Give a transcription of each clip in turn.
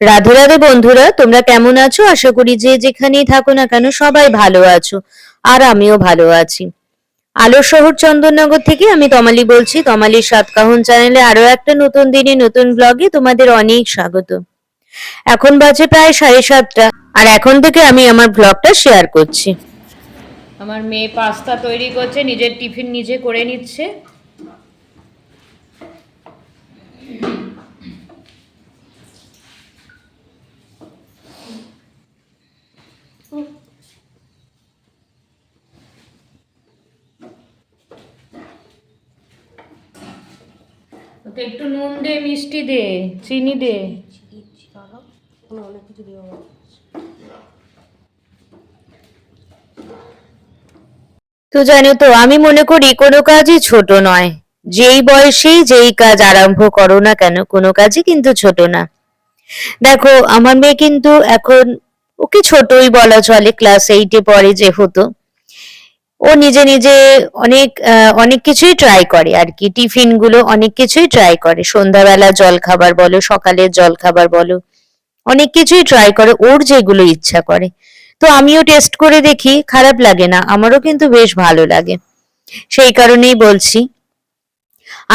রাধে রাধে বন্ধুরা, তোমরা কেমন আছো? আশা করি যে যেখানেই থাকো না কেন সবাই ভালো আছো আর আমিও ভালো আছি। আলোর শহর চন্দননগর থেকে আমি তমালি বলছি। তমালির সাতকাহন চ্যানেলে আরও একটা নতুন দিনে নতুন ব্লগে তোমাদের অনেক স্বাগত। এখন বাজে প্রায় সাড়ে সাতটা আর এখন থেকে আমি আমার ব্লগটা শেয়ার করছি। আমার মেয়ে পাস্তা তৈরি করছে, নিজের টিফিন নিজে করে নিচ্ছে। ওকে একটু নুন দে মিষ্টি দে চিনি দে। তো জানো তো আমি মনে করি কোনো কাজই ছোট নয়। যেই বয়সেই যেই কাজ আরম্ভ করো না কেন কোনো কাজই কিন্তু ছোট না। দেখো আমার মেয়ে কিন্তু এখন ওকে ছোটই বলা চলে ক্লাস এইটে পড়ে যেহেতু। ও নিজে নিজে অনেক অনেক কিছুই ট্রাই করে আর কি। টিফিনগুলো অনেক কিছুই ট্রাই করে। সন্ধ্যাবেলা জল খাবার বলো, সকালের জল খাবার বলো, অনেক কিছুই ট্রাই করে, ওর যেগুলো ইচ্ছা করে। তো আমিও টেস্ট করে দেখি, খারাপ লাগে না, আমারও কিন্তু বেশ ভালো লাগে। সেই কারণেই বলছি,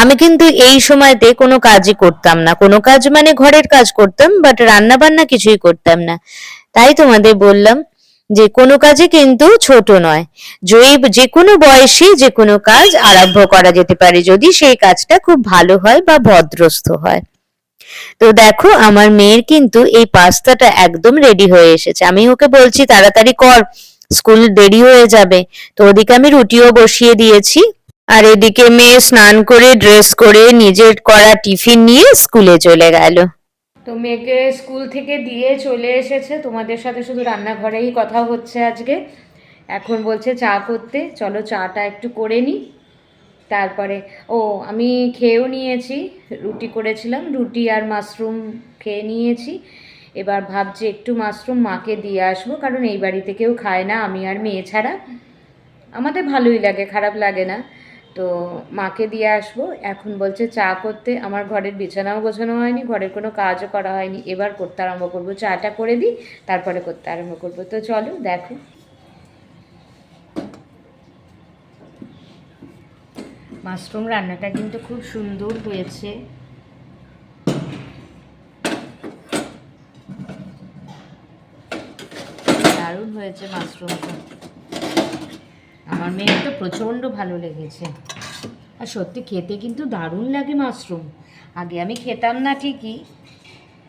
আমি কিন্তু এই সময়তে কোনো কাজই করতাম না। কোনো কাজ মানে ঘরের কাজ করতাম বাট রান্না বান্না কিছুই করতাম না। তাই তোমাদের বললাম যে কোনো কাজই কিন্তু ছোট নয়। যে যে কোনো বয়সে যে কোনো কাজ আরম্ভ করা যেতে পারে, যদি সেই কাজটা খুব ভালো হয় বা ভদ্রস্থ হয়। তো দেখো, আমার মেয়ের কিন্তু এই পাস্তাটা একদম রেডি হয়ে এসেছে। আমি ওকে বলছি, তাড়াতাড়ি কর, স্কুল দেরি হয়ে যাবে। তো ওদিকে আমি রুটিও বসিয়ে দিয়েছি। আর এদিকে মেয়ে স্নান করে ড্রেস করে, নিজের করা টিফিন নিয়ে স্কুলে চলে গেল। তো মেয়েকে স্কুল থেকে দিয়ে চলে এসেছে। তোমাদের সাথে শুধু রান্নাঘরেই কথা হচ্ছে আজকে। এখন বলছে চা করতে। চলো চাটা একটু করে নিই তারপরে, ও, আমি খেয়েও নিয়েছি। রুটি করেছিলাম। রুটি আর মাশরুম খেয়ে নিয়েছি। এবার ভাবছি একটু মাশরুম মাকে দিয়ে আসব, কারণ এই বাড়িতে কেউ খায় না, আমি আর মেয়ে ছাড়া। আমাদের ভালোই লাগে, খারাপ লাগে না। তো মাকে দিয়ে আসব। এখন বলছে চা করতে। আমার ঘরের বিছানাও গোছানো হয়নি, ঘরের কোনো কাজও করা হয়নি। এবার করতে আরম্ভ করব। চাটা করে দিই, তারপরে করতে আরম্ভ করব। তো চলো, দেখো। মাশরুম রান্নাটা কিন্তু খুব সুন্দর হয়েছে। দারুণ হয়েছে মাশরুমটা। আমার মেয়ের তো প্রচণ্ড ভালো লেগেছে। আর সত্যি খেতে কিন্তু দারুণ লাগে মাশরুম। আগে আমি খেতাম না ঠিকই,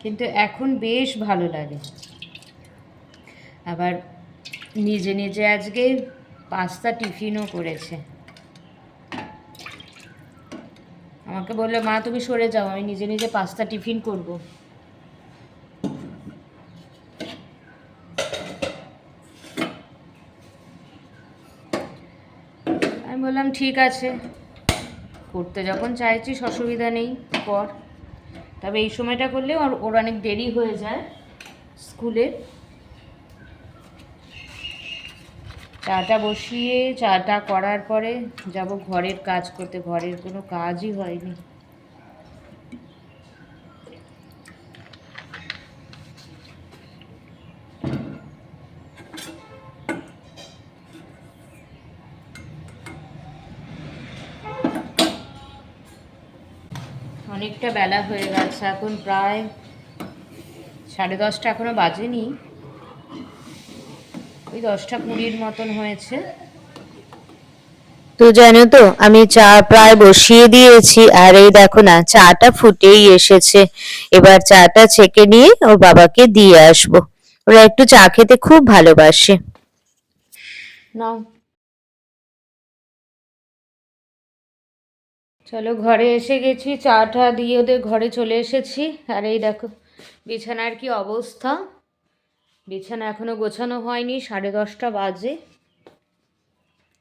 কিন্তু এখন বেশ ভালো লাগে। আবার নিজে নিজে আজকে পাস্তা টিফিনও করেছে। আমাকে বলল, মা, তুমি সরে যাও, আমি নিজে নিজে পাস্তা টিফিন করব। আমি বললাম, ঠিক আছে। করতে যখন চাইছিস অসুবিধা নেই, কর। তবে এই সময়টা করলে ওর ওর অনেক দেরি হয়ে যায় স্কুলে। চাটা বসিয়ে, চাটা করার পরে যাব ঘরের কাজ করতে। ঘরের কোনো কাজই হয়নি। অনেকটা বেলা হয়ে গেছে এখন প্রায় সাড়ে দশটা এখনও বাজেনি। ওই দশটা কুড়ির মতন হয়েছে। তো জানো তো আমি চা প্রায় বসিয়ে দিয়েছি আর এই দেখো না চাটা ফুটেই এসেছে। এবার চাটা ছেঁকে নিয়ে ওর বাবাকে দিয়ে আসব। ওরা একটু চা খেতে খুব ভালোবাসে। নাও। চলো ঘরে এসে গেছি, চা টা দিয়ে ওদের ঘরে চলে এসেছি। আর এই দেখো, বিছানার কি অবস্থা? বিছানা এখনও গোছানো হয়নি, সাড়ে দশটা বাজে।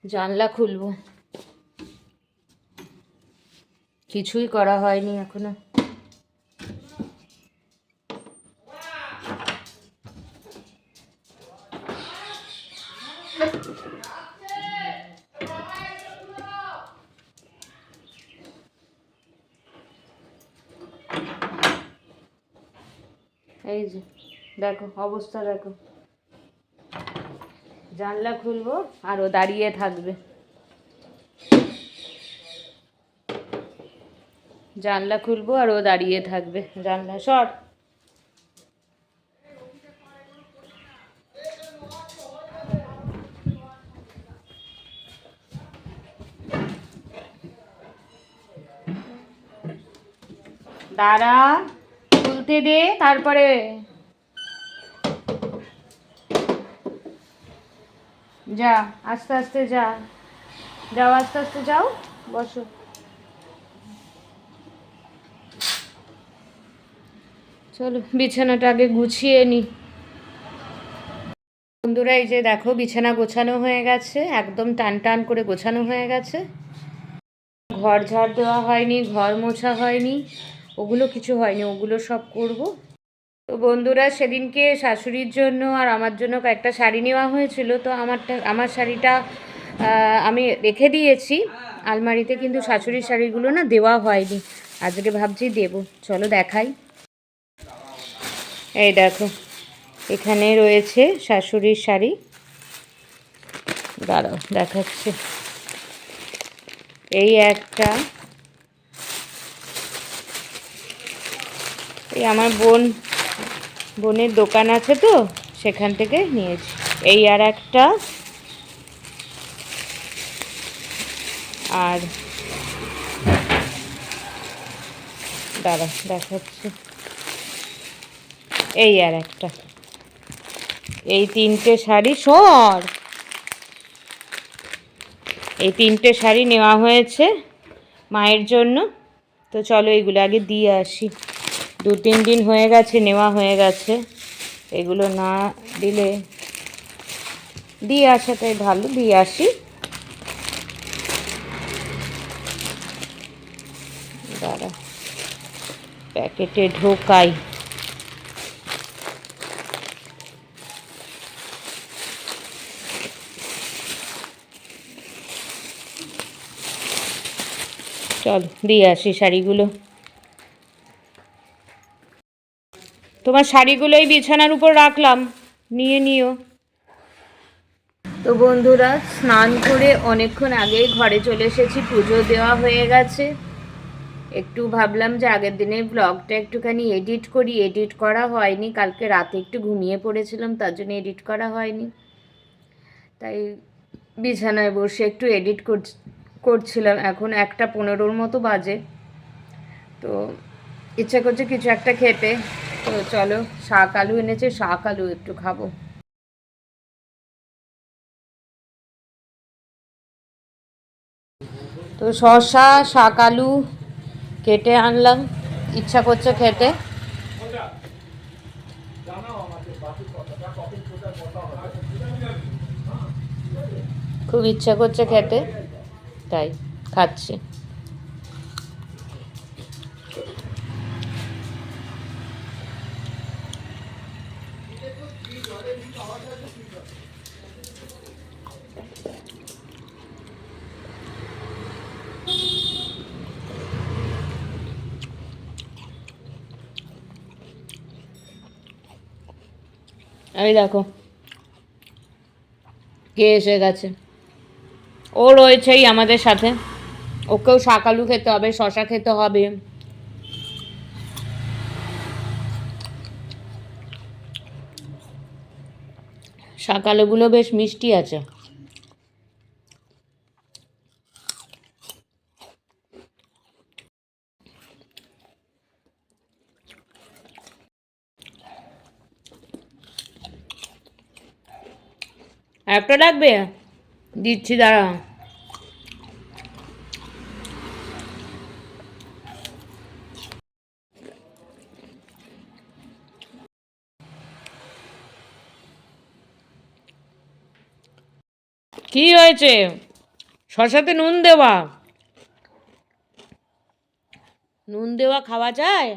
জানলা খুলবো। কিছুই করা হয়নি এখনও। এই এই যে, দেখো, অবস্থা দেখো। জানলা খুলবো আর ও দাঁড়িয়ে থাকবে। জানলা খুলবো আর ও দাঁড়িয়ে থাকবে। জানলা, সর। দাঁড়া। খুলতে দে, তারপরে যা, আস্তে আস্তে যা। যাও, আস্তে আস্তে যাও, বসো। চলো, বিছানাটা আগে গুছিয়ে নি। বন্ধুরা, এই যে দেখো, বিছানা গোছানো হয়ে গেছে, একদম টান টান করে গোছানো হয়ে গেছে। ঘর ঝাড় দেওয়া হয়নি, ঘর মোছা হয়নি। ওগুলো কিছু হয়নি, ওগুলো সব করব। তো বন্ধুরা, সেদিনকে শাশুড়ির জন্য আর আমার জন্য কয়েকটা শাড়ি নেওয়া হয়েছিল। তো আমারটা, আমার শাড়িটা আমি রেখে দিয়েছি। আলমারিতে কিন্তু শাশুড়ির শাড়িগুলো না দেওয়া হয়নি। আজকে ভাবছি দেবো। চলো দেখাই। এই দেখো, এখানে রয়েছে শাশুড়ির শাড়ি। দাঁড়াও, দেখাচ্ছি। এই একটা এই আমার বোন, বোনের দোকান আছে তো, সেখান থেকে নিয়েছি। এই আর একটা। আর দাঁড়া, দেখাচ্ছি। এই আর একটা। এই তিনটে শাড়ি, সর! এই তিনটে শাড়ি নেওয়া হয়েছে মায়ের জন্য। তো চলো এগুলো আগে দিয়ে আসি। দু তিন দিন হয়ে গেছে, নেওয়া হয়ে গেছে। এগুলো না দিলে দিয়ে আসাটাই ভালো, দিয়ে আসি। দাঁড়া, প্যাকেটে ঢোকাই। চল, দিয়ে আসি শাড়িগুলো। তোমার শাড়িগুলো এই বিছানার উপর রাখলাম। নিয়ে নিও। তো বন্ধুরা, স্নান করে অনেকক্ষণ আগেই ঘরে চলে এসেছি, পুজো দেওয়া হয়ে গেছে। একটু ভাবলাম যে আগের দিনের ব্লগটা একটুখানি এডিট করি। এডিট করা হয়নি, কালকে রাতে একটু ঘুমিয়ে পড়েছিলাম, তার জন্য এডিট করা হয়নি। তাই বিছানায় বসে একটু এডিট করছিলাম, এখন একটা পনেরোর মতো বাজে। তো ইচ্ছা করছে কিছু একটা খেতে। তো চলো, শাক আলু এনেছে, শাক আলু একটু খাব। তো শসা, শাক আলু কেটে আনলাম। ইচ্ছা করছে খেতে। খুব ইচ্ছা করছে খেতে, তাই খাচ্ছি। এই দেখো। কে এসে গেছে? ও রয়েছেই আমাদের সাথে। ওকেও শাকালু খেতে হবে শশা খেতে হবে। শাকালুগুলো বেশ মিষ্টি আছে। একটা লাগবে দিচ্ছি দাঁড়া কি হয়েছে? শশাতে নুন দেওয়া। নুন দেওয়া খাওয়া যায়?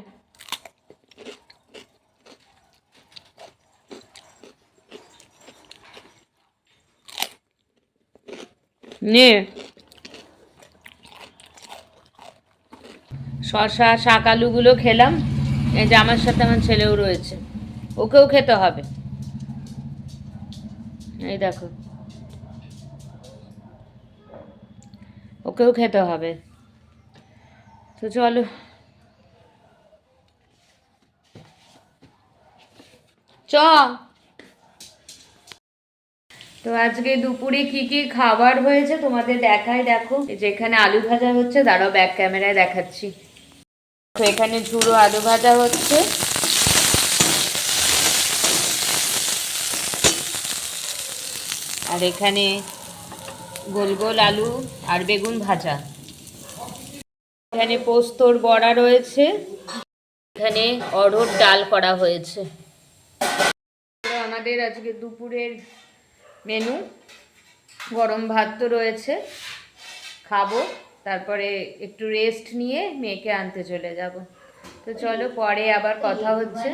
নে। শশা শাক, আলুগুলো খেলাম। এই যে আমার সাথে আমার ছেলেও রয়েছে। ওকেও খেতে হবে। এই দেখো। ওকেও খেতে হবে। তো চলো। চ। তো আজকে দুপুরে কি কি খাবার হয়েছে তোমাদের দেখাই দেখো। যেখানে আলু ভাজা হচ্ছে, দাঁড়াও ব্যাক ক্যামেরায় দেখাচ্ছি। তো এখানে ঝুড়ো আলু ভাজা হচ্ছে। আর এখানে গোল গোল আলু আর বেগুন ভাজা। এখানে পোস্তর বড়া রয়েছে। এখানে অড়হর ডাল করা হয়েছে। আমাদের আজকে দুপুরের মেনু। গরম ভাত তো রয়েছে। খাব, তারপরে একটু রেস্ট নিয়ে মেয়েকে আনতে চলে যাব। তো চলো পরে আবার কথা হচ্ছে।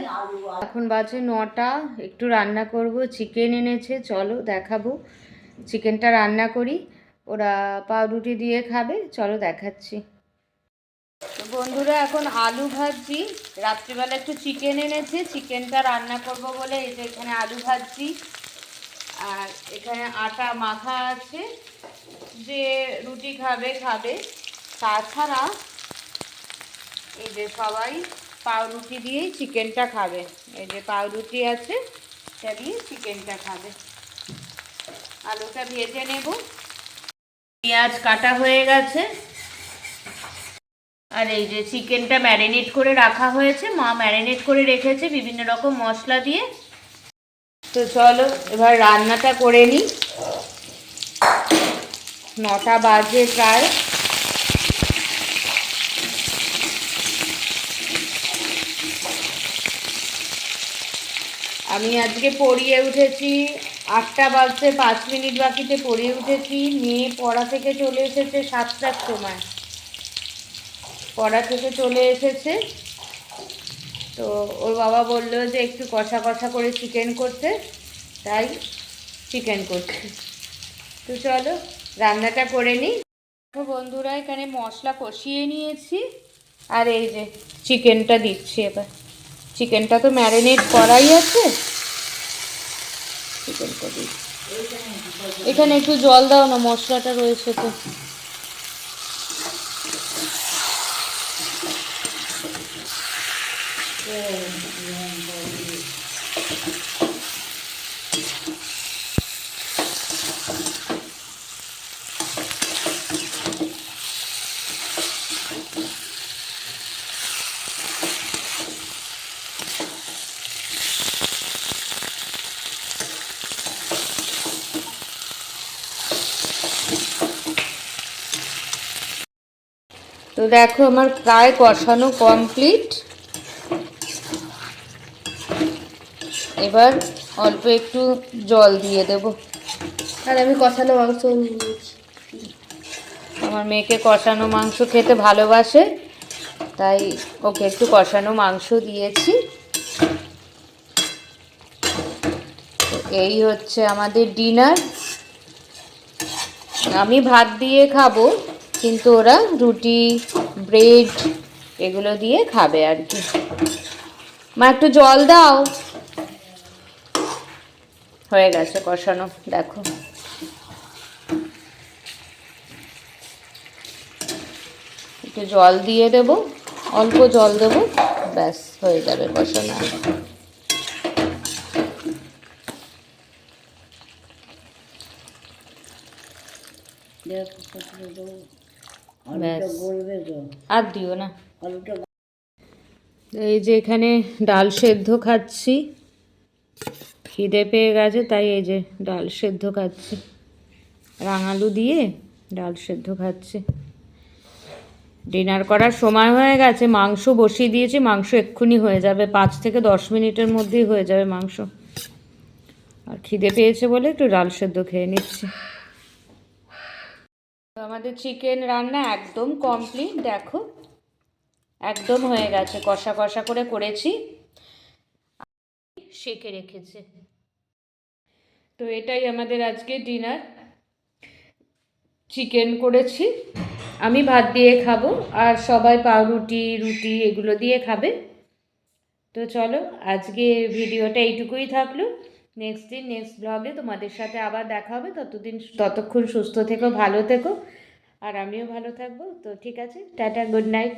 এখন বাজে নটা, একটু রান্না করব চিকেন এনেছে, চলো দেখাবো। চিকেনটা রান্না করি। ওরা পাউরুটি দিয়ে খাবে। চলো দেখাচ্ছি। বন্ধুরা, এখন আলু ভাজছি। রাত্রিবেলা একটু চিকেন এনেছে। চিকেনটা রান্না করব বলে এই যে এখানে আলু ভাজছি। আর এখানে আটা মাখা আছে। যে রুটি খাবে খাবে। তাছাড়া এই যে সবাই পাউরুটি দিয়েই চিকেনটা খাবে। এই যে পাউরুটি আছে, সেটা দিয়ে চিকেনটা খাবে। আলুটা ভেজে নেব। পেঁয়াজ কাটা হয়ে গেছে। আর এই যে চিকেনটা ম্যারিনেট করে রাখা হয়েছে, মা ম্যারিনেট করে রেখেছে বিভিন্ন রকম মশলা দিয়ে। তো চলো, এবার রান্নাটা করে নিই। নটা বাজে প্রায়। আমি আজকে পড়িয়ে উঠেছি আটটা বাজতে পাঁচ মিনিট বাকিতে পড়ে উঠেছি। মেয়ে পড়া থেকে চলে এসেছে সাতটার সময়। পড়া থেকে চলে এসেছে। তো ওর বাবা বলল যে একটু কষা কষা করে চিকেন করতে। তাই চিকেন করছি। তো চলো, রান্নাটা করে নিই। তো বন্ধুরা, এখানে মশলা কষিয়ে নিয়েছি। আর এই যে চিকেনটা দিচ্ছি এবার। চিকেনটা তো ম্যারিনেট করাই আছে। চিকেনটা কবি এখানে একটু জল দাও না মশলাটা রয়েছে তো। তো দেখো আমার প্রায় কষানো কমপ্লিট এবার অল্প একটু জল দিয়ে দেব। আর আমি কষানো মাংস আমার মেয়েকে কষানো মাংস খেতে ভালোবাসে তাই ওকে একটু কষানো মাংস দিয়েছি। এই হচ্ছে আমাদের ডিনার আমি ভাত দিয়ে খাব। কিন্তু ওরা রুটি, ব্রেড এগুলো দিয়ে খাবে আর কি। মা, একটু জল দাও। হয়ে গেছে কষানো, দেখো। একটু জল দিয়ে দেব, অল্প জল দেব, ব্যাস, হয়ে যাবে কষানো। ব্যাস আর দিও না। এই যে এখানে ডাল সেদ্ধ খাচ্ছি। খিদে পেয়ে গেছে তাই এই যে ডাল সেদ্ধ খাচ্ছি। রাঙালু দিয়ে ডাল সেদ্ধ খাচ্ছি। ডিনার করার সময় হয়ে গেছে মাংস বসিয়ে দিয়েছি মাংস এক্ষুনি হয়ে যাবে। পাঁচ থেকে দশ মিনিটের মধ্যেই হয়ে যাবে মাংস। আর খিদে পেয়েছে বলে একটু ডাল সেদ্ধ খেয়ে নিচ্ছি। আমাদের চিকেন রান্না একদম কমপ্লিট দেখো। একদম হয়ে গেছে, কষা কষা করে করেছি। সেকে রেখেছে। তো এটাই আমাদের আজকে ডিনার চিকেন করেছি। আমি ভাত দিয়ে খাব, আর সবাই পাউরুটি, রুটি এগুলো দিয়ে খাবে। তো চলো আজকে ভিডিওটা এইটুকুই থাকল। নেক্সট দিন নেক্সট ব্লগে তোমাদের সাথে আবার দেখা হবে। ততদিন ততক্ষণ সুস্থ থেকো, ভালো থেকো। আর আমিও ভালো থাকব। তো ঠিক আছে, টাটা গুড নাইট